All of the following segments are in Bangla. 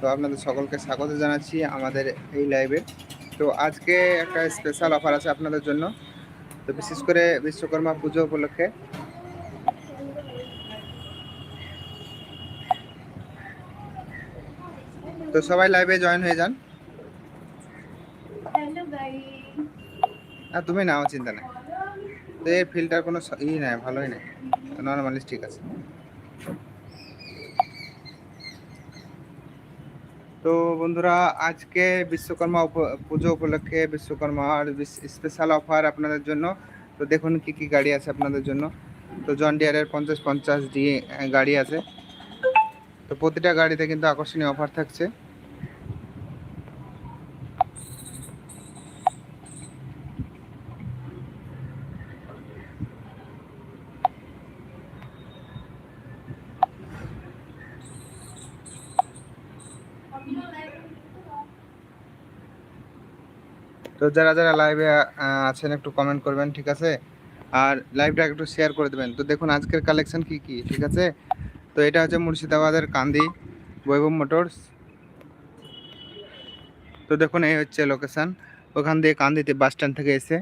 তো আপনাদের সকলকে স্বাগত জানাচ্ছি আমাদের এই লাইভে তো আজকে একটা স্পেশাল অফার আছে আপনাদের জন্য। তো বিশেষ করে বিশ্বকর্মা পুজো উপলক্ষে। তো সবাই লাইভে জয়েন হয়ে যান। আর তুমি নাও চিন্তা নেই। তো এর ফিল্টার কোনো ই নাই ভালোই নাই। নর্মালি ঠিক আছে। তো বন্ধুরা, আজকে বিশ্বকর্মা পুজো উপলক্ষে বিশ্বকর্মার স্পেশাল অফার আপনাদের জন্য। তো দেখুন কি কি গাড়ি আছে আপনাদের জন্য। তো জন ডিয়ারের পঞ্চাশ পঞ্চাশ ডি গাড়ি আছে। তো প্রতিটা গাড়িতে কিন্তু আকর্ষণীয় অফার থাকছে। তো যারা যারা লাইভে আছেন একটু কমেন্ট করবেন, ঠিক আছে? আর লাইভটা একটু শেয়ার করে দেবেন। তো দেখুন, আজকের কালেকশন কি কি, ঠিক আছে? তো এটা হচ্ছে মুর্শিদাবাদের কান্দি বৈভব মোটরস। তো দেখুন, এই হচ্ছে লোকেশান ওখান দিয়ে কান্দিতে বাস স্ট্যান্ড থেকে এসে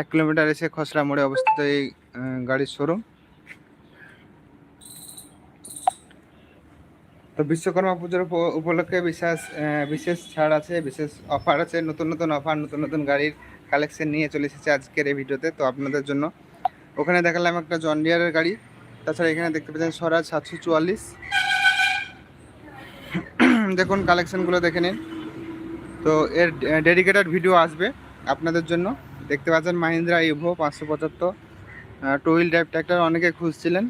এক কিলোমিটার এসে খসড়া মোড়ে অবস্থিত এই গাড়ির শোরুম তো বিশ্বকর্মা পুজোর উপলক্ষে বিশেষ বিশেষ ছাড় আছে, বিশেষ অফার আছে, নতুন নতুন অফার নতুন নতুন গাড়ির কালেকশন নিয়ে চলে এসেছে আজকের এই ভিডিওতে তো আপনাদের জন্য। ওখানে দেখালাম একটা জন ডিয়ারের গাড়ি, তাছাড়া এখানে দেখতে পাচ্ছেন স্বরাজ সাতশো চুয়াল্লিশ। দেখুন কালেকশনগুলো দেখে নিন। তো এর ডেডিকেটেড ভিডিও আসবে আপনাদের জন্য। দেখতে পাচ্ছেন মাহিন্দ্রা ইভো পাঁচশো পঁচাত্তর টু হুইল ড্রাইভ ট্র্যাক্টর অনেকে খুঁজছিলেন।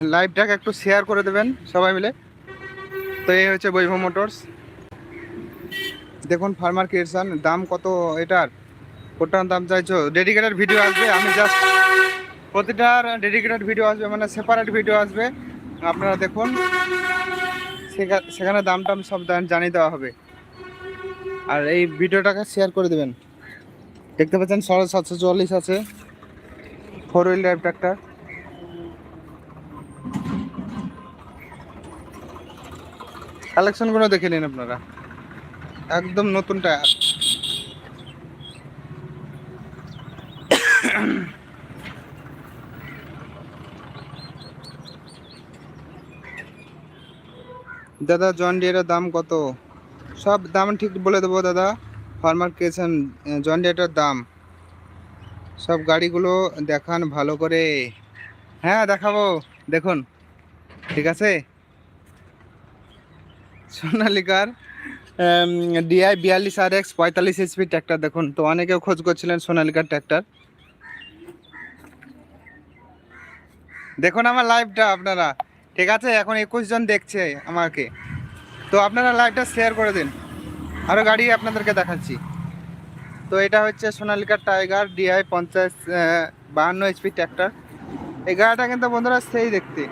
লাইভটাকে একটু শেয়ার করে দেবেন সবাই মিলে। তো এই হচ্ছে বৈভব মোটরস। দেখুন ফার্মার কিরসান দাম কত এটার? কোটার দাম চাইছো? ডেডিকেটেড ভিডিও আসবে, আমি জাস্ট প্রতিটার ডেডিকেটেড ভিডিও আসবে মানে সেপারেট ভিডিও আসবে। আপনারা দেখুন, সেখা- সেখানে দাম টাম সব জানিয়ে দেওয়া হবে। আর এই ভিডিওটাকে শেয়ার করে দেবেন। দেখতে পাচ্ছেন, সাড়ে সাতশো চুয়াল্লিশ আছে। ফোর হুইল ড্রাইভ ট্র্যাক্টর কালেকশনগুলো দেখে নিন আপনারা। একদম নতুন টায়ার। দাদা জন ডিয়ারের দাম কত? সব দাম ঠিক বলে দেবো দাদা। ফার্মার কেছেন জন ডিয়ারের দাম। সব গাড়িগুলো দেখান ভালো করে। হ্যাঁ দেখাবো। দেখুন। ঠিক আছে? সোনালিকার ডিআই বিয়াল্লিশ আর এক্স পঁয়তাল্লিশ এইচপি ট্র্যাক্টর দেখুন। তো অনেকেও খোঁজ করছিলেন সোনালিকার ট্র্যাক্টর দেখুন আমার লাইভটা আপনারা। ঠিক আছে, এখন একুশ জন দেখছে আমাকে। তো আপনারা লাইভটা শেয়ার করে দিন। আরও গাড়ি আপনাদেরকে দেখাচ্ছি। তো এটা হচ্ছে সোনালিকার টাইগার ডিআই পঞ্চাশ বাহান্ন এইচপি ট্র্যাক্টর এই গাড়িটা কিন্তু বন্ধুরা সেই দেখতে।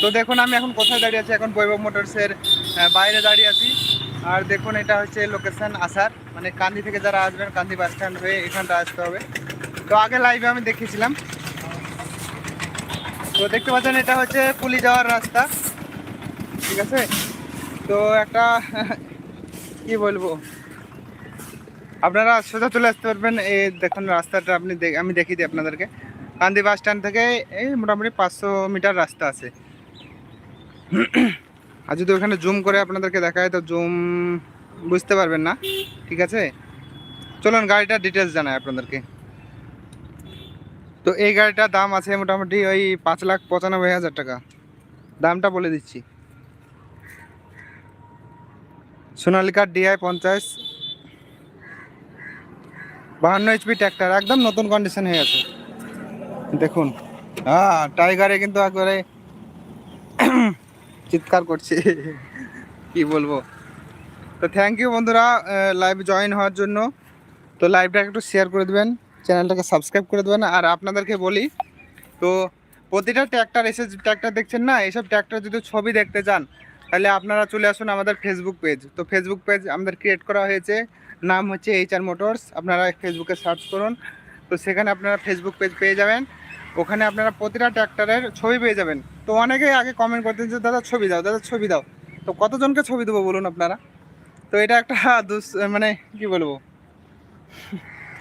তো দেখুন, আমি এখন কোথায় দাঁড়িয়ে আছি? এখন বৈভব মোটরসের বাইরে দাঁড়িয়ে আছি। আর দেখুন, এটা হচ্ছে লোকেশন আসার। মানে কান্দি থেকে যারা আসবেন, কান্দি বাস স্ট্যান্ড হয়ে এখানটা আসতে হবে। তো আগে লাইভে আমি দেখিয়েছিলাম। তো দেখতে পাচ্ছেন, এটা হচ্ছে পুলি যাওয়ার রাস্তা। ঠিক আছে? তো একটা, কি বলব? আপনারা সোজা চলে আসতে পারবেন। এই দেখুন, রাস্তাটা আপনি আমি দেখিয়ে দিই আপনাদেরকে। কান্দি বাস স্ট্যান্ড থেকে এই মোটামুটি পাঁচশো মিটার রাস্তা আছে। আর যদি ওখানে জুম করে আপনাদেরকে দেখায়, তো জুম বুঝতে পারবেন না। ঠিক আছে? চলুন গাড়িটার ডিটেলস জানাই আপনাদেরকে। তো এই গাড়িটার দাম আছে মোটামুটি ওই পাঁচ লাখ পঁচানব্বই হাজার টাকা। দামটা বলে দিচ্ছি। সোনালিকার ডিআই পঞ্চাশ। বাহান্ন এইচপি ট্র্যাক্টর একদম নতুন কন্ডিশন হয়ে আছে। দেখুন। হ্যাঁ টাইগারে কিন্তু একবারে চিৎকার করছে। কি বলব? তো থ্যাংক ইউ বন্ধুরা লাইভ জয়েন হওয়ার জন্য। তো লাইভটাকে একটু শেয়ার করে দেবেন চ্যানেলটাকে সাবস্ক্রাইব করে দেবেন। আর আপনাদেরকে বলি, তো প্রতিটা ট্র্যাক্টর এসে ট্র্যাক্টর দেখছেন না? এইসব ট্র্যাক্টর যদি ছবি দেখতে চান, তাহলে আপনারা চলে আসুন আমাদের ফেসবুক পেজ তো ফেসবুক পেজ আমাদের ক্রিয়েট করা হয়েছে। নাম হচ্ছে এইচ আর মোটরস আপনারা ফেসবুকে সার্চ করুন। তো সেখানে আপনারা ফেসবুক পেজ পেয়ে যাবেন। ওখানে আপনারা প্রতিটা ট্র্যাক্টরের ছবি পেয়ে যাবেন। তো অনেকেই আগে কমেন্ট করতেন যে, দাদা, ছবি দাও, দাদা, ছবি দাও। তো কতজনকে ছবি দেবো বলুন আপনারা? তো এটা একটা দুস মানে কি বলব?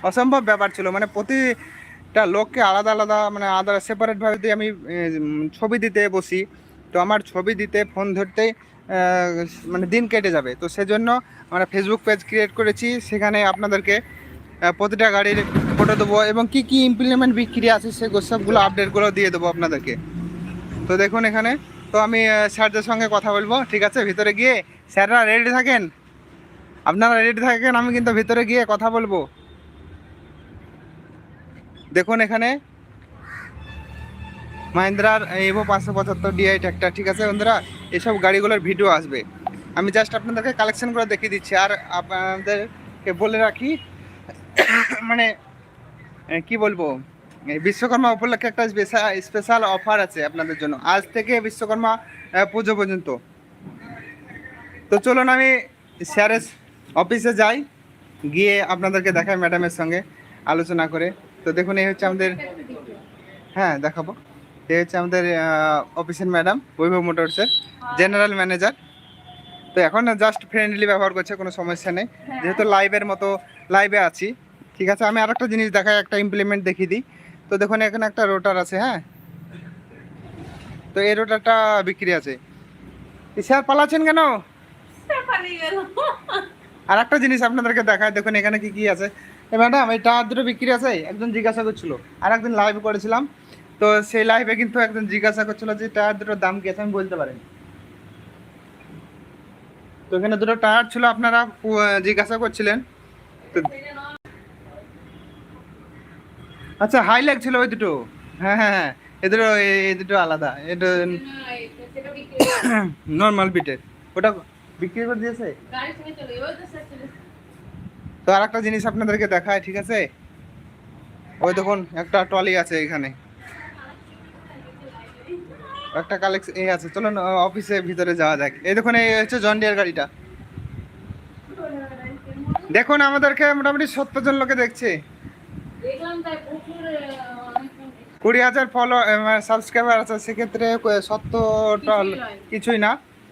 অসম্ভব ব্যাপার ছিল। মানে প্রতিটা লোককে আলাদা আলাদা মানে আলাদা সেপারেটভাবে যদি আমি ছবি দিতে বসি, তো আমার ছবি দিতে ফোন ধরতেই মানে দিন কেটে যাবে। তো সেজন্য আমরা ফেসবুক পেজ ক্রিয়েট করেছি। সেখানে আপনাদেরকে প্রতিটা গাড়ির ফটো দেবো এবং কি কি ইমপ্লিমেন্ট বিক্রি আছে সে সবগুলো আপডেটগুলো দিয়ে দেবো আপনাদেরকে। তো দেখুন এখানে, তো আমি স্যারদের সঙ্গে কথা বলব, ঠিক আছে? ভিতরে গিয়ে স্যাররা রেডি থাকেন? আপনারা রেডি থাকেন, আমি কিন্তু ভিতরে গিয়ে কথা বলব। দেখুন এখানে, মাহিন্দ্রার এভো পাঁচশো পঁচাত্তর ডিআই ট্র্যাক্টর ঠিক আছে বন্ধুরা? এসব গাড়িগুলোর ভিডিও আসবে। আমি জাস্ট আপনাদেরকে কালেকশন করে দেখিয়ে দিচ্ছি। আর আপনাদেরকে বলে রাখি মানে কি বলব? বিশ্বকর্মা উপলক্ষে একটা স্পেশাল অফার আছে আপনাদের জন্য। আজ থেকে বিশ্বকর্মা পুজো পর্যন্ত। তো চলুন আমি স্যারের অফিসে যাই, গিয়ে আপনাদেরকে দেখাই ম্যাডামের সঙ্গে আলোচনা করে। তো দেখুন, এই হচ্ছে আমাদের হ্যাঁ দেখাবো। এই হচ্ছে আমাদের অফিসের ম্যাডাম, বৈভব মোটরসের জেনারেল ম্যানেজার তো এখন জাস্ট ফ্রেন্ডলি ব্যবহার করছে কোনো সমস্যা নেই। যেহেতু লাইভের মতো লাইভে আছি। ঠিক আছে আমি আর একটা জিনিস দেখাই একটা ইমপ্লিমেন্ট দেখিয়ে দিই। তো দেখুন এখানে একটা রোটার আছে হ্যাঁ? তো এই রোটারটা বিক্রি আছে। স্যার পালাচ্ছেন কেন? আর একটা জিনিস আপনাদেরকে দেখায় দেখুন এখানে কি কি আছে। এ ম্যাডাম এই টায়ার দুটো বিক্রি আছে একজন জিজ্ঞাসা করছিল আর একদিন লাইভ করেছিলাম। তো সেই লাইভে কিন্তু একজন জিজ্ঞাসা করছিল যে টায়ার দুটোর দাম কি আছে আমি বলতে পারেন। তো এখানে দুটো টায়ার ছিল, আপনারা জিজ্ঞাসা করছিলেন। আচ্ছা হাই লেগ ছিল ওই দুটো। হ্যাঁ হ্যাঁ হ্যাঁ এ দুটো এই দুটো আলাদা। এটা নর্মাল বিটের ওটা বিক্রি করে দিয়েছে? তো আর একটা জিনিস আপনাদেরকে দেখায়, ঠিক আছে? ওই দেখুন, একটা ট্রলি আছে এখানে। একটা কালেকশন এই আছে, চলুন অফিসে ভিতরে যাওয়া যাক। এই দেখুন, এই হচ্ছে জন্ডিয়ার গাড়িটা। দেখুন, আমাদেরকে মোটামুটি সত্তর জন লোকে দেখছে। কুড়ি হাজার ফলো সাবস্ক্রাইবার আছে, সেক্ষেত্রে সত্তরটা কিছুই না।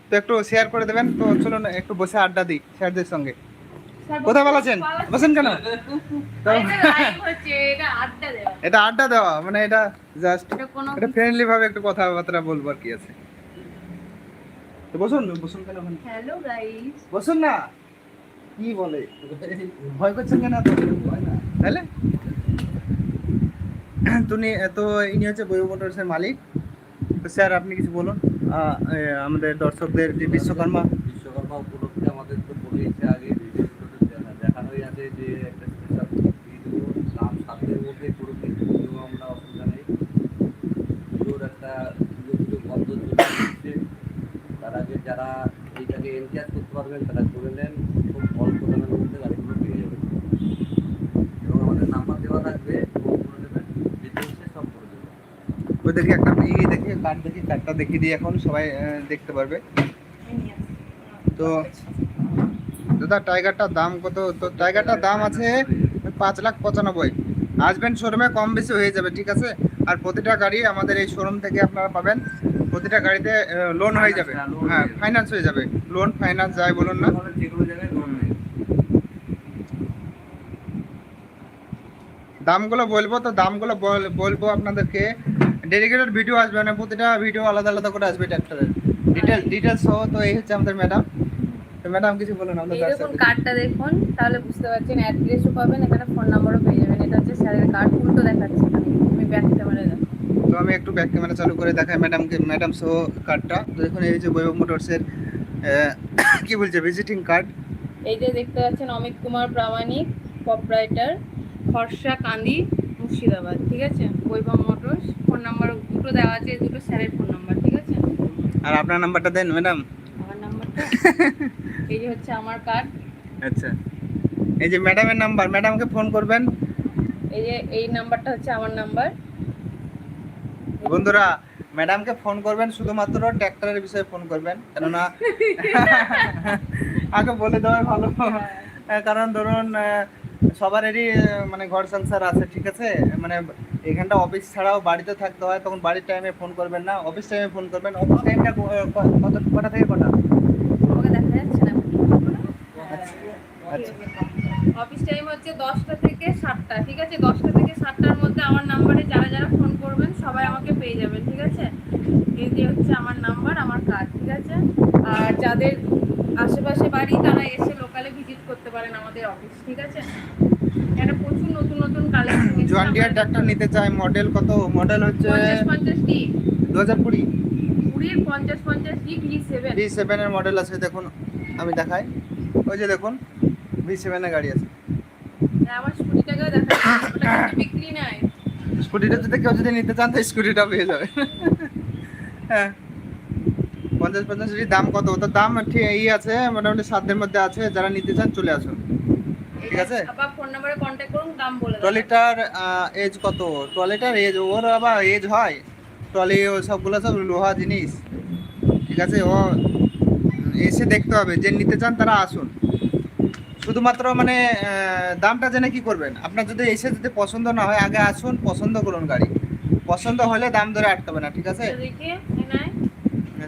তো একটু শেয়ার করে দেবেন। তো চলুন, একটু বসে আড্ডা দিই স্যারদের সঙ্গে। কোথায় বসেন কেন? এটা আড্ডা দেওয়া। এটা আড্ডা দেওয়া মানে এটা জাস্ট এটা ফ্রেন্ডলি ভাবে একটু কথাবার্তা বলব আর কি আছে। তো বসুন বসুন কেন হ্যালো গাইস বসুন না। কি বলে? ভয় করছেন কেন এত? তাহলে? তুমি তো ইনি হচ্ছে বই মোটরসের মালিক। তো স্যার আপনি কিছু বলুন। আহ, আমাদের দর্শকদের যে বিশ্বকর্মা। বিশ্বকর্মা উপলক্ষে আমাদের তো বলেইছে আগে ভিডিওগুলোতে দেখা- দেখানোই আছে যে একটা স্পেশাল ভিডিও দাম সাধ্যের মধ্যে করে ভিডিও আমরা অসুবিধা নেই ভিডিওর একটা ভিডিও ভিডিও বন্ধ চলে আসছে তার আগে যারা এইটাকে এনচার্জ করতে পারবেন, তারা করে নেন। খুব অল্প দামের মধ্যে গাড়িগুলো পেয়ে যাবেন। এবং আমাদের নাম্বার দেওয়া থাকবে দেখি একটা ই দেখি কার্ড দেখি কার্ডটা দেখিয়ে দিই এখন, সবাই দেখতে পারবে। তো, দাদা, টাইগারটার দাম কত? তো টাইগারটার দাম আছে পাঁচ লাখ পঁচানব্বই। আসবেন শোরুমে কম বেশি হয়ে যাবে, ঠিক আছে? আর প্রতিটা গাড়ি আমাদের এই শোরুম থেকে আপনারা পাবেন। প্রতিটা গাড়িতে লোন হয়ে যাবে। হ্যাঁ ফাইন্যান্স হয়ে যাবে। লোন ফাইন্যান্স যাই বলুন না। দামগুলো বলব তো দামগুলো বলব আপনাদেরকে। ডেডিকেটেড ভিডিও আসবে মানে প্রতিটা ভিডিও আলাদা আলাদা করে আসবে ট্র্যাক্টরের ডিটেল ডিটেলস সহ তো এই হচ্ছে আমাদের ম্যাডাম তো ম্যাডাম কিছু বলুন আমাদের এই দেখুন কার্ডটা দেখুন তাহলে বুঝতে পারছেন অ্যাড্রেসও পাবেন এখানে ফোন নাম্বারও পেয়ে যাবেন। এটা হচ্ছে স্যারের কার্ড উল্টো দেখাচ্ছে। আমি ব্যাক ক্যামেরা আমি একটু ব্যাক ক্যামেরা চালু করে দেখাই ম্যাডামকে ম্যাডাম সহ কার্ডটা তো দেখুন এই যে বৈভব মোটরসের কি বলছে ভিজিটিং কার্ড এই যে দেখতে পাচ্ছেন অমিত কুমার প্রামাণিক প্রপরাইটার খরসা কান্দি মুর্শিদাবাদ ঠিক আছে? বৈভব মোটরস ফোন নাম্বার দুটো দেওয়া আছে এই দুটো স্যারের ফোন নাম্বার ঠিক আছে? আর আপনার নাম্বারটা দেন ম্যাডাম আমার নাম্বারটা এই যে হচ্ছে আমার কার্ড আচ্ছা। এই যে ম্যাডামের নাম্বার ম্যাডামকে ফোন করবেন? এই যে এই নাম্বারটা হচ্ছে আমার নাম্বার বন্ধুরা ম্যাডামকে ফোন করবেন শুধুমাত্র ট্র্যাক্টরের বিষয়ে ফোন করবেন কেননা আগে বলে দেওয়াই ভালো। কারণ ধরুন সবারেরই মানে ঘর সংসার আছে ঠিক আছে? মানে এখানটা অফিস ছাড়াও বাড়িতে থাকতে হয় তখন বাড়ির টাইমে ফোন করবেন না। অফিস টাইমে ফোন করবেন। অফিস টাইমটা কত কটা থেকে কটা? ওকে দেখা যাচ্ছে না। আচ্ছা। অফিস টাইম হচ্ছে দশটা থেকে সাতটা ঠিক আছে? দশটা থেকে সাতটার মধ্যে আমার নাম্বারে যারা যারা ফোন করবেন সবাই আমাকে পেয়ে যাবেন ঠিক আছে? এই যে হচ্ছে আমার নাম্বার আমার কাজ ঠিক আছে? আর যাদের আশেপাশে বাড়ি তারা এসে লোকালে ভিজিট করতে পারেন আমাদের অফিস ঠিক আছে? এখানে প্রচুর নতুন নতুন কালেকশন জন ডিয়ার ট্রাক্টর নিতে চাই মডেল কত? মডেল হচ্ছে পঞ্চাশ পঞ্চাশ ডি দু হাজার কুড়ি। কুড়ির পঞ্চাশ পঞ্চাশ ডি ভি সেভেন ভি সেভেনের মডেল আছে দেখুন আমি দেখাই। ওই যে দেখুন ভি সেভেনের গাড়ি আছে। আমার স্কুটিটাকেও দেখা যাচ্ছে। ওটা কিন্তু বিক্রি নাই। স্কুটিটা যদি কেউ যদি নিতে চান তো স্কুটিটা পেয়ে যাবে। হ্যাঁ। পঞ্চাশ পঞ্চাশ দাম কত? ওটার দাম আছে মোটামুটি সাধ্যের মধ্যে আছে যারা নিতে চান চলে আসুন। ঠিক আছে। আবার ফোন নম্বরে কন্ট্যাক্ট করুন দাম বলে ট্রলিটার এজ কত? ট্রলিটার এজ ওর আবার এজ হয়। ট্রলি ও সবগুলো সব লোহা জিনিস। ঠিক আছে? ও এসে দেখতে হবে যে নিতে চান তারা আসুন। শুধুমাত্র মানে দামটা জেনে কি করবেন? আপনার যদি এসে যদি পছন্দ না হয় আগে আসুন পছন্দ করুন গাড়ি। পছন্দ হলে দাম ধরে আটকাবে না ঠিক আছে?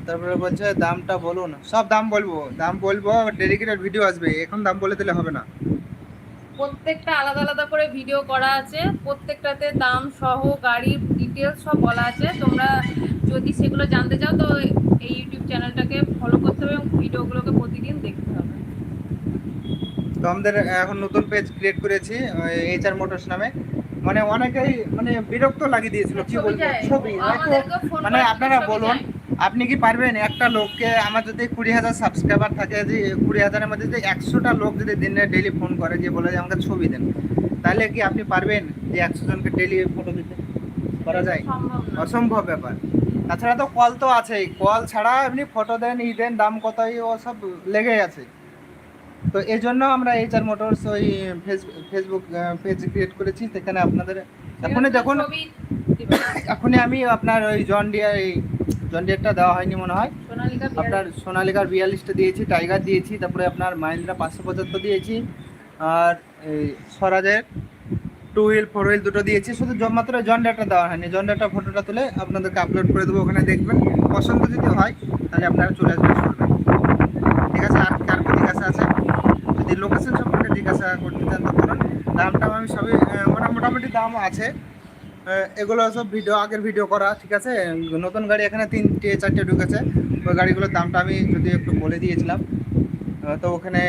তারপরে বলছে দামটা বলুন। সব দাম বলব দাম বলব ডেডিকেটেড ভিডিও আসবে এখন দাম বলে দিলে হবে না। প্রত্যেকটা আলাদা আলাদা করে ভিডিও করা আছে প্রত্যেকটাতে দাম সহ গাড়ির ডিটেলস সব বলা আছে। তোমরা যদি সেগুলো জানতে চাও তো এই ইউটিউব চ্যানেলটাকে ফলো করতে হবে এবং ভিডিওগুলোকে প্রতিদিন দেখতে হবে। তো আমাদের এখন নতুন পেজ ক্রিয়েট করেছি এইচআর মোটরস নামে। মানে অনেকেই মানে বিরক্ত লাগিয়ে দিয়েছিল কি ছবি বলব ছবি মানে আপনারা বলুন আপনি কি পারবেন একটা লোককে আমার যদি কুড়ি হাজার সাবস্ক্রাইবার থাকে যে কুড়ি হাজারের মধ্যে যদি একশোটা লোক যদি দিনে ডেলি ফোন করে যে বলে যে আমাকে ছবি দেন তাহলে কি আপনি পারবেন যে একশো জনকে ডেলি ফটো দিতে? করা যায়? অসম্ভব ব্যাপার। তাছাড়া তো কল তো আছেই। কল ছাড়া এমনি ফটো দেন ই দেন দাম কতই ও সব লেগেই আছে। তো এই জন্য আমরা এইচ আর মোটরস ওই ফেসবুক পেজ ক্রিয়েট করেছি। সেখানে আপনাদের এখনই দেখুন। এখনই আমি আপনার ওই জন ডিয়ার এই জন ডিয়ারটা দেওয়া হয়নি মনে হয়। সোনালিকা আপনার সোনালিকার বিয়াল্লিশটা দিয়েছি টাইগার দিয়েছি তারপরে আপনার মাহিন্দ্রা পাঁচশো পঁচাত্তর দিয়েছি। আর এই স্বরাজের টু হুইল ফোর হুইল দুটো দিয়েছি। শুধু মাত্র জন ডাটা দেওয়া হয়নি। জন ডাটা ফটোটা তুলে আপনাদেরকে আপলোড করে দেবো ওখানে দেখবেন। পছন্দ যদি হয় তাহলে আপনারা চলে আসবেন শুনবেন ঠিক আছে আর কার কি জিজ্ঞাসা আছে যদি লোকেশন সম্পর্কে জিজ্ঞাসা করতে চান, তো করুন আমি সবই মোটা- মোটামুটি দাম আছে। এগুলো সব ভিডিও আগের ভিডিও করা, ঠিক আছে? নতুন গাড়ি এখানে তিনটে, চারটে ঢুকেছে। ওই গাড়িগুলোর দামটা আমি যদি একটু বলে দিয়েছিলাম তো ওখানে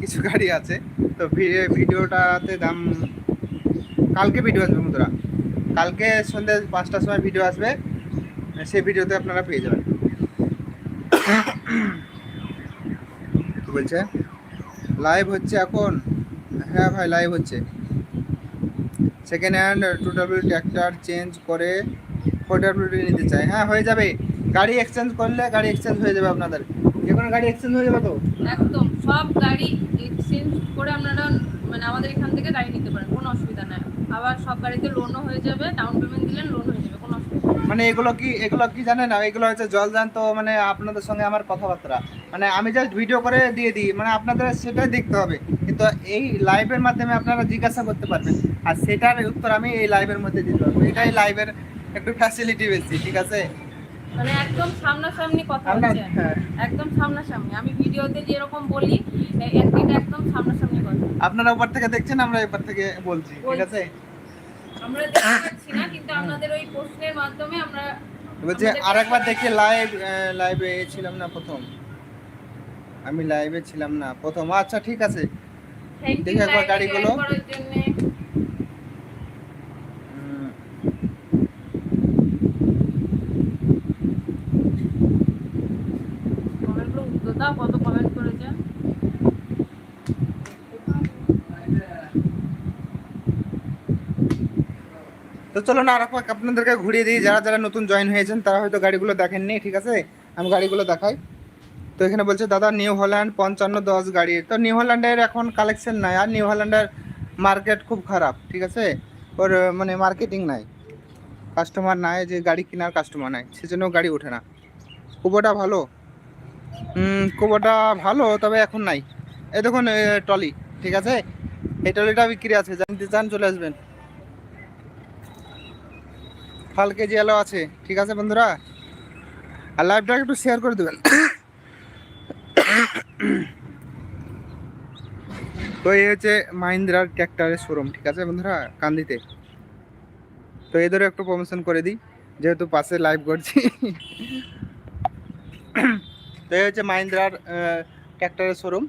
কিছু গাড়ি আছে। তো ভিডিওটাতে দাম, কালকে ভিডিও আসবে বন্ধুরা। কালকে সন্ধ্যে পাঁচটার সময় ভিডিও আসবে। সেই ভিডিওতে আপনারা পেয়ে যাবেন। বলছে? লাইভ হচ্ছে এখন? হ্যাঁ ভাই লাইভ হচ্ছে। Second hand two W tractor change করে ফোর ডাব্লিউটি নিতে চাই। হ্যাঁ হয়ে যাবে। গাড়ি এক্সচেঞ্জ করলে গাড়ি এক্সচেঞ্জ হয়ে যাবে আপনাদের। যে কোনো গাড়ি এক্সচেঞ্জ হয়ে যাবে তো? একদম, সব গাড়ি এক্সচেঞ্জ করে আপনারা মানে আমাদের এখান থেকে গাড়ি নিতে পারেন, কোনো অসুবিধা নাই। আবার সব গাড়িতে লোনও হয়ে যাবে ডাউন পেমেন্ট দিলেন লোন হয়ে যাবে। মানে এগুলো কি এগুলো কি জানেন না? এগুলো হচ্ছে জলজান্ত মানে আপনাদের সঙ্গে আমার কথাবার্তা। মানে আমি জাস্ট ভিডিও করে দিয়ে দিই মানে আপনাদের সেটাই দেখতে হবে। কিন্তু এই লাইভের মাধ্যমে আপনারা জিজ্ঞাসা করতে পারবেন। আর সেটার উত্তর আমি এই লাইভের মধ্যে দিতে পারব এটাই লাইভের একটু ফ্যাসিলিটি বেশি ঠিক আছে? মানে একদম সামনাসামনি কথা হচ্ছে। একদম সামনাসামনি। আমি ভিডিওতে যেরকম বলি এ- এ- এটা একদম সামনাসামনি কথা। আপনারা উপর থেকে দেখছেন আমরা এপার থেকে বলছি ঠিক আছে? আমরা দেখতে পাচ্ছি না কিন্তু আপনাদের ওই প্রশ্নের মাধ্যমে আমরা বলছে আরেকবার দেখি লাইভ লাইভে ছিলাম না প্রথম। আমি লাইভে ছিলাম না প্রথম। আচ্ছা ঠিক আছে। দেখে একবার গাড়িগুলো। করার জন্য উম, কমেন্টগুলো উত্তর দাও কত কমেন্ট করেছে তো চলো না আরেকবার আপনাদেরকে ঘুরিয়ে দিই। যারা যারা নতুন জয়েন হয়েছেন, তারা হয়তো গাড়িগুলো দেখেননি, ঠিক আছে? আমি গাড়িগুলো দেখাই। তো এখানে বলছে, দাদা নিউ হল্যান্ড পঞ্চান্ন দশ গাড়ি। তো নিউ হল্যান্ডের এখন কালেকশন নাই, আর নিউ হল্যান্ডের মার্কেট খুব খারাপ, ঠিক আছে? ওর মানে মার্কেটিং নাই। কাস্টমার নাই, যে গাড়ি কেনার কাস্টমার নাই, সেজন্য গাড়ি ওঠে না। কুবোটা ভালো? কুবোটা ভালো, তবে এখন নাই। এ দেখুন টলি ঠিক আছে? এই ট্রলিটা বিক্রি আছে, জানতে চান চলে আসবেন। ফাল কেজি এলো আছে। ঠিক আছে বন্ধুরা? আর লাইভটা একটু শেয়ার করে দেবেন। তো এই হচ্ছে মাহিন্দ্রার ট্র্যাক্টরের শোরুম ঠিক আছে বন্ধুরা? কান্দিতে। তো এদেরও একটু প্রমোশন করে দিই, যেহেতু পাশে লাইভ করছি। তো এই হচ্ছে মাহিন্দ্রার ট্র্যাক্টরের শোরুম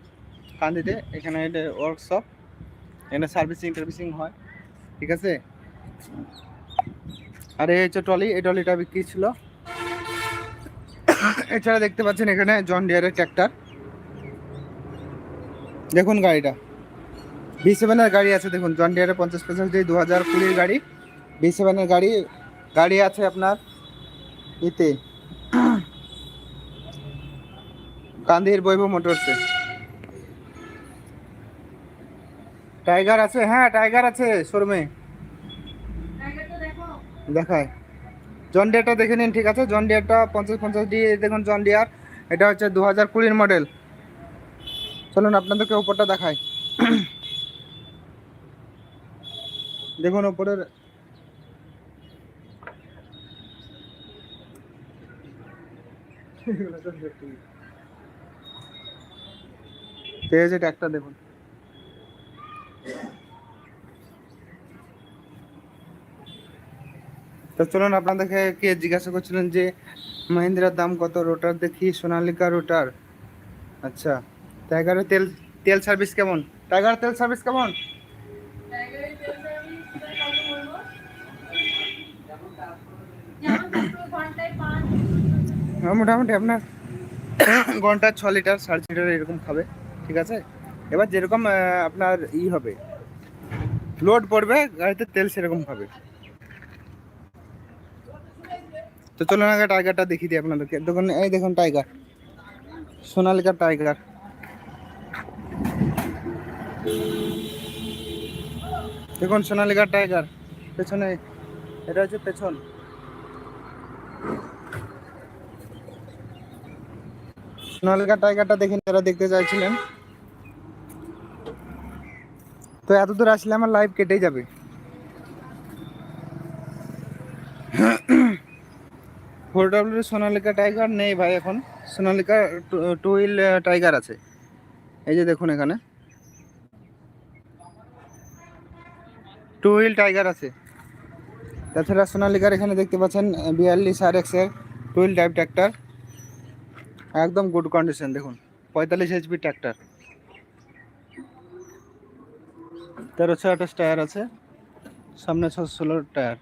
কান্দিতে। এখানে এটা ওয়ার্কশপ এখানে সার্ভিসিং টার্ভিসিং হয়, ঠিক আছে? আর এই হচ্ছে ট্রলি, এই ট্রলিটা বিক্রি ছিল। এছাড়া দেখতে পাচ্ছেন এখানে জন ডিয়ারের ট্র্যাক্টর দেখুন গাড়িটা। বি সেভেনের গাড়ি আছে, দেখুন, জন ডিয়ারের পঞ্চাশ পঁচাশি দু হাজার কুড়ির গাড়ি। বি সেভেনের গাড়ি গাড়ি আছে আপনার ইতে কান্দির বৈভব মোটরসে। টাইগার আছে হ্যাঁ টাইগার আছে শোরুমে। দেখায়। জন ডিয়ারটা দেখে নিন, ঠিক আছে? জন ডিয়ারটা পঞ্চাশ পঞ্চাশ ডি দেখুন জন ডিয়ার এটা হচ্ছে দু হাজার কুড়ির মডেল চলুন আপনাদেরকে ওপরটা দেখায় দেখুন ওপরের আছে ট্যাগটা দেখুন। তো চলুন আপনাদেরকে কে জিজ্ঞাসা করছিলেন যে মাহিন্দ্রার দাম কত? রোটার দেখি সোনালিকা রোটার। আচ্ছা টাইগারের তেল তেল সার্ভিস কেমন? টাইগার তেল সার্ভিস কেমন? হ্যাঁ, মোটামুটি আপনার ঘণ্টা ছ লিটার সাড়ে লিটার এরকম খাবে ঠিক আছে? এবার যেরকম আপনার ই হবে লোড পড়বে গাড়িতে তেল সেরকম খাবে তো চলুন আগে টাইগারটা দেখিয়ে দিই আপনাদেরকে। দেখুন, এই দেখুন টাইগার সোনালিকা টাইগার দেখুন সোনালিকা টাইগার পেছনে, এটা হচ্ছে পেছন। সোনালিকা টাইগারটা দেখেন যারা দেখতে চাইছিলেন, তো এত দূর আসলে আমার লাইভ কেটেই যাবে। Four W Sonalika Tiger? নেই ভাই এখন। সোনালিকা টু হুইল টাইগার আছে। এই যে দেখুন এখানে। টু হুইল টাইগার আছে। তাছাড়া সোনালিকার এখানে দেখতে পাচ্ছেন বিয়াল্লিশ আর এক্সের টু হুইল টাইপ ট্র্যাক্টর। একদম গুড কন্ডিশন দেখুন। পঁয়তাল্লিশ এইচপি ট্র্যাক্টর। তেরোশো আঠাশ টায়ার আছে। সামনে ছশো ষোলো টায়ার।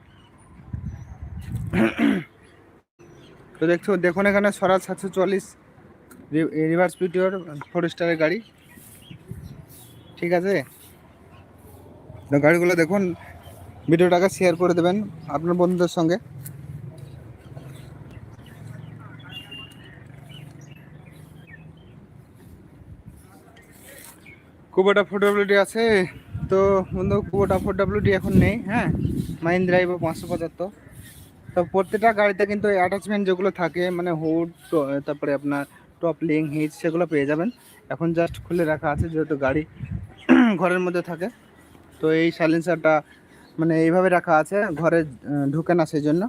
তো দেখছ, দেখুন এখানে স্বরাজ সাতশো চল্লিশ রিভার্স পিটিওর ফোর স্টারের গাড়ি। ঠিক আছে? তো গাড়িগুলো দেখুন, ভিডিওটাকে শেয়ার করে দেবেন আপনার বন্ধুদের সঙ্গে। কুবোটা ফোরডাব্লিউডি আছে। তো বন্ধু কুবোটা ফোরডাব্লিউডি এখন নেই হ্যাঁ? মাহিন্দ্রা ইভো পাঁচশো পঁচাত্তর। তো প্রত্যেকটা গাড়িতে কিন্তু অ্যাটাচমেন্ট যেগুলো থাকে মানে হুড তারপরে আপনার টপ লিং হিচ সেগুলো পেয়ে যাবেন। এখন জাস্ট খুলে রাখা আছে, যেহেতু গাড়ি ঘরের মধ্যে থাকে। তো এই সাইলেন্সারটা মানে এইভাবে রাখা আছে, ঘরে ঢুকে না সেই জন্য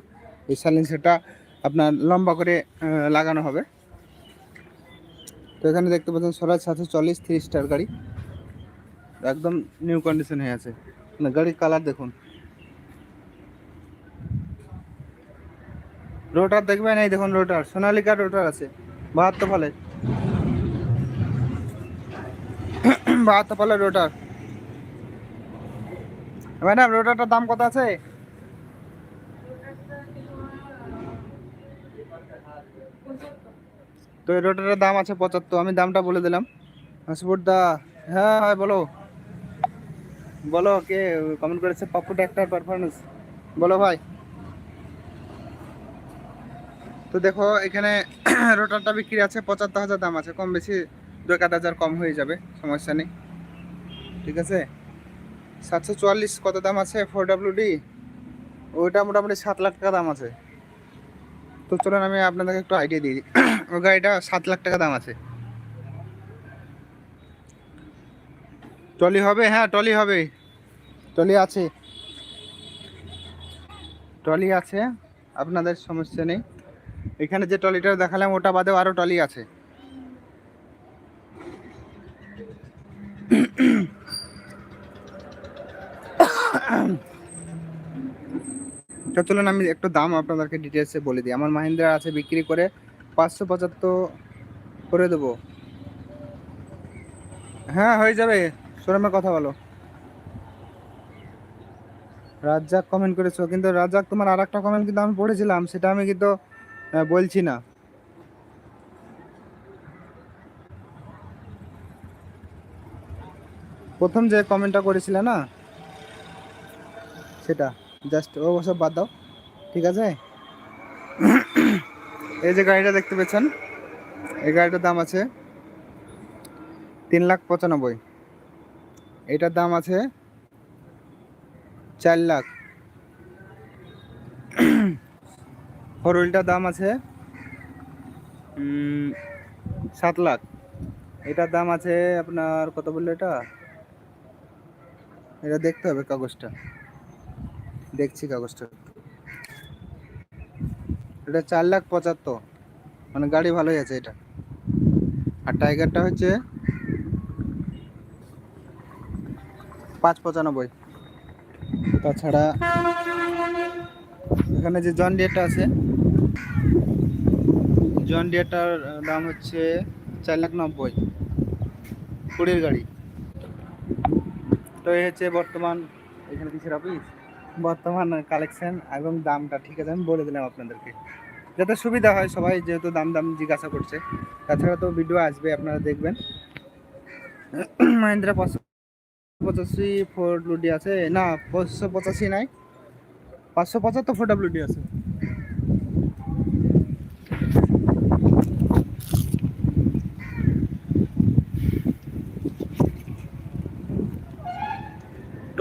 এই সাইলেন্সারটা আপনার লম্বা করে লাগানো হবে। তো এখানে দেখতে পাচ্ছেন স্বরাজ সাতশো চল্লিশ থ্রি স্টার গাড়ি। একদম নিউ কন্ডিশন হয়ে আছে। না গাড়ির কালার দেখুন। রোটার দেখবেন? এই দেখুন রোটার। সোনালিকা রোটার আছে। বাহাত্তর ফলে। বাহাত্তর ফলে রোটার। ম্যাডাম, রোটারটার দাম কত আছে? তো এই রোটারের দাম আছে পঁচাত্তর। আমি দামটা বলে দিলাম। হাসিপুর দা হ্যাঁ হ্যাঁ বলো। বলো, কে কমেন্ট করেছে? পাপ্পু ট্র্যাক্টর পারফরমেন্স বলো ভাই। তো দেখো, এখানে রোটারটা বিক্রি আছে, পঁচাত্তর হাজার দাম আছে। কম বেশি দু এক হাজার কম হয়ে যাবে, সমস্যা নেই। ঠিক আছে? সাতশো চুয়াল্লিশ কত দাম আছে ফোর ডাব্লিউডি ওইটা মোটামুটি সাত লাখ টাকা দাম আছে। তো চলুন, আমি আপনাদেরকে একটু আইডিয়া দিই। ওই গাড়িটা সাত লাখ টাকা দাম আছে। টলি হবে? হ্যাঁ টলি হবে। টলি আছে। টলি আছে, আপনাদের সমস্যা নেই। এখানে যে টলিটা দেখালাম, ওটা বাদেও আরও টলি আছে। চলুন আমি একটু দাম আপনাদেরকে ডিটেলসে বলে দিই। আমার মাহিন্দ্রা আছে, বিক্রি করে পাঁচশো পঁচাত্তর করে দেবো। হ্যাঁ হয়ে যাবে। শোরুমে কথা বলো। রাজ্জাক কমেন্ট করেছ, কিন্তু রাজ্জাক তোমার আর একটা কমেন্ট কিন্তু আমি পড়েছিলাম, সেটা আমি কিন্তু আহ, বলছি না। প্রথম যে কমেন্টটা করেছিলে না সেটা। জাস্ট ও সব বাদ দাও ঠিক আছে? এই যে গাড়িটা দেখতে পেয়েছেন এই গাড়িটার দাম আছে তিন লাখ পঁচানব্বই। এটার দাম আছে চার লাখ। ফোর হুইলটার দাম আছে সাত লাখ। এটার দাম আছে আপনার কত বলল এটা? এটা দেখতে হবে কাগজটা। দেখছি কাগজটা। এটা চার লাখ পঁচাত্তর। মানে গাড়ি ভালোই আছে এটা। আর টাইগারটা হচ্ছে পাঁচ পঁচানব্বই। তাছাড়া এখানে যে জন ডিয়ারটা আছে জন ডিয়ারটার দাম হচ্ছে চার লাখ নব্বই। কুড়ির গাড়ি। তো এই হচ্ছে বর্তমান, এখানে কিসের অফিস বর্তমান কালেকশন এবং দামটা, ঠিক আছে, আমি বলে দিলাম আপনাদেরকে। যাতে সুবিধা হয় সবাই, যেহেতু দাম দাম জিজ্ঞাসা করছে। তাছাড়া তো ভিডিও আসবে, আপনারা দেখবেন। মাহিন্দ্রা পাঁচশো পঁচাশি ফোর ডি আছে। না, পাঁচশো পঁচাশি নাই। পাঁচশো পঁচাত্তর ফোর ডি আছে।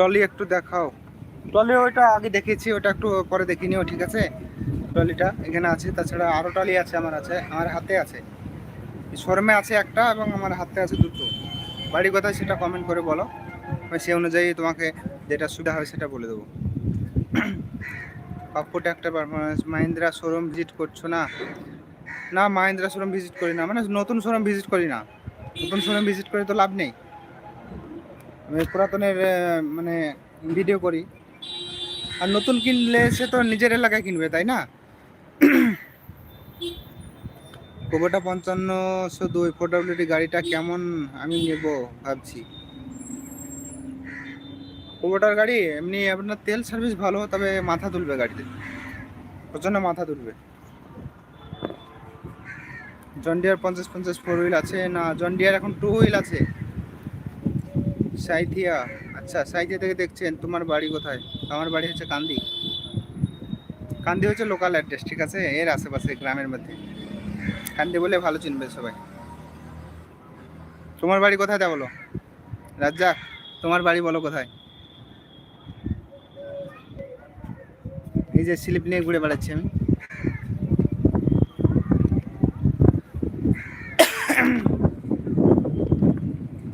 টলি একটু দেখাও। টলি ওইটা আগে দেখেছি ওটা একটু পরে দেখিনি ঠিক আছে? টলিটা এখানে আছে, তাছাড়া আরও টলি আছে আমার আছে, আমার হাতে আছে। শোরুমে আছে একটা এবং আমার হাতে আছে দুটো। বাড়ি কোথায় সেটা কমেন্ট করে বলো সেই অনুযায়ী তোমাকে যেটা সুবিধা হয় সেটা বলে দেবো। পাপ্পু একটা পারফরমেন্স মাহিন্দ্রা শোরুম ভিজিট করছ না? না, মাহিন্দ্রা শোরুম ভিজিট করি না মানে নতুন শোরুম ভিজিট করি না। নতুন শোরুম ভিজিট করে তো লাভ নেই। আমি পুরাতনের মানে ভিডিও করি। আর নতুন কিনলে সে তো নিজের এলাকায় কিনবে, তাই না? কোবোটা পঞ্চান্নশো দুই ফোরডাব্লিউডি গাড়িটা কেমন আমি নেব ভাবছি। কোবোটার গাড়ি এমনি আপনার তেল সার্ভিস ভালো, তবে মাথা তুলবে গাড়িতে। প্রচণ্ড মাথা তুলবে। জন্ডিয়ার পঞ্চাশ পঞ্চাশ ফোর হুইল আছে না? জন্ডিয়ার এখন টু হুইল আছে। সাইথিয়া আচ্ছা সাইথিয়া থেকে দেখছেন, তোমার বাড়ি কোথায়? আমার বাড়ি হচ্ছে কান্দি। কান্দি হচ্ছে লোকাল অ্যাড্রেস ঠিক আছে? এর আশেপাশে, গ্রামের মধ্যে। কান্দি বলে ভালো চিনবে সবাই। তোমার বাড়ি কোথায় তা বলো? রাজ্জাক তোমার বাড়ি বলো কোথায়? এই যে স্লিপ নিয়ে ঘুরে বেড়াচ্ছি আমি।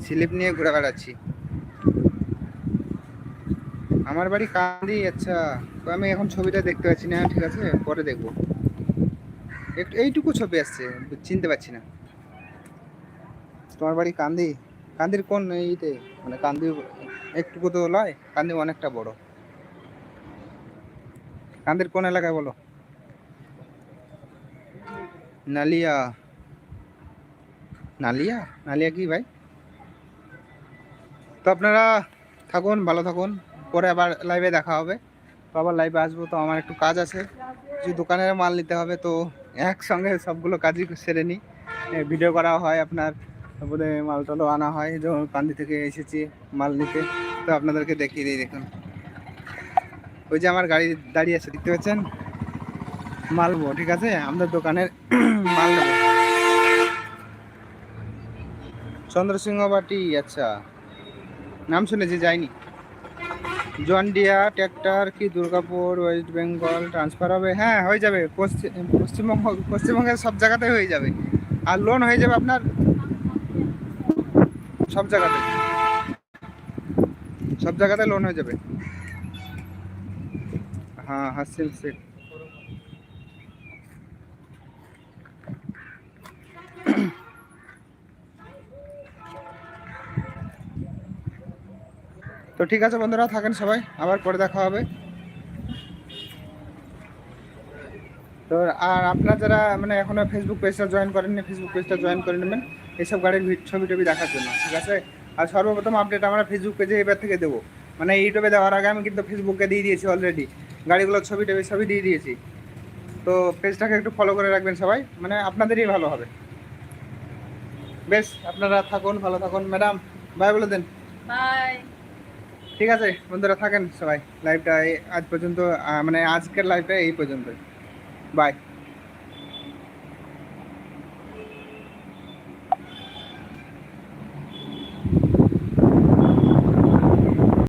স্লিপ নিয়ে ঘুরে বেড়াচ্ছি। আমার বাড়ি কান্দি আচ্ছা। আমি এখন ছবিটা দেখতে পাচ্ছি না, ঠিক আছে? পরে দেখব। একটু, এইটুকু ছবি আসছে, চিনতে পারছি না। তোমার বাড়ি কান্দি? কান্দির কোন এইতে? মানে কান্দি একটুকু তো লয় কান্দি অনেকটা বড়। কান্দির কোন এলাকায় বলো? নালিয়া। নালিয়া? নালিয়া কি ভাই? তো আপনারা থাকুন, ভালো থাকুন। পরে আবার লাইভে দেখা হবে। তো আবার লাইভে আসব, তো আমার একটু কাজ আছে। কিছু দোকানের মাল নিতে হবে, তো একসঙ্গে সবগুলো কাজই সেরে নিই। ভিডিও করা হয় আপনার, তারপরে মাল টালও আনা হয়। যখন কান্দি থেকে এসেছি মাল নিতে, তো আপনাদেরকে দেখিয়ে দিই, দেখুন। ওই যে আমার গাড়ি দাঁড়িয়ে আছে, দেখতে পাচ্ছেন? মাল নেব, ঠিক আছে? আমাদের দোকানের মাল নেব। চন্দ্রসিংহ বাটি আচ্ছা। নাম শুনেছি, যাইনি। জন্ডিয়া ট্র্যাক্টর কি দুর্গাপুর, ওয়েস্ট বেঙ্গল, ট্রান্সফার হবে হ্যাঁ হয়ে যাবে। পশ্চিম পশ্চিমবঙ্গ পশ্চিমবঙ্গের সব জায়গাতে হয়ে যাবে। আর লোন হয়ে যাবে আপনার সব জায়গাতে। সব জায়গাতে লোন হয়ে যাবে। হ্যাঁ হাসিল শেখ তো ঠিক আছে বন্ধুরা, থাকেন সবাই, আবার পরে দেখা হবে। তো আর আপনারা যারা মানে এখনও ফেসবুক পেজটা জয়েন করেননি ফেসবুক পেজটা জয়েন করে নেবেন। এইসব গাড়ির ছবি টবি দেখার জন্য, ঠিক আছে? আর সর্বপ্রথম আপডেট আমরা ফেসবুক পেজে এবার থেকে দেবো। মানে ইউটিউবে দেওয়ার আগে আমি কিন্তু ফেসবুকে দিয়ে দিয়েছি অলরেডি গাড়িগুলোর ছবি টবি সবই দিয়ে দিয়েছি। তো পেজটাকে একটু ফলো করে রাখবেন সবাই মানে আপনাদেরই ভালো হবে। বেশ, আপনারা থাকুন, ভালো থাকুন। ম্যাডাম বাই বলে দেন। বাই ঠিক আছে বন্ধুরা থাকেন সবাই। লাইভটা আজ পর্যন্ত মানে আজকের লাইভটা এই পর্যন্ত বাই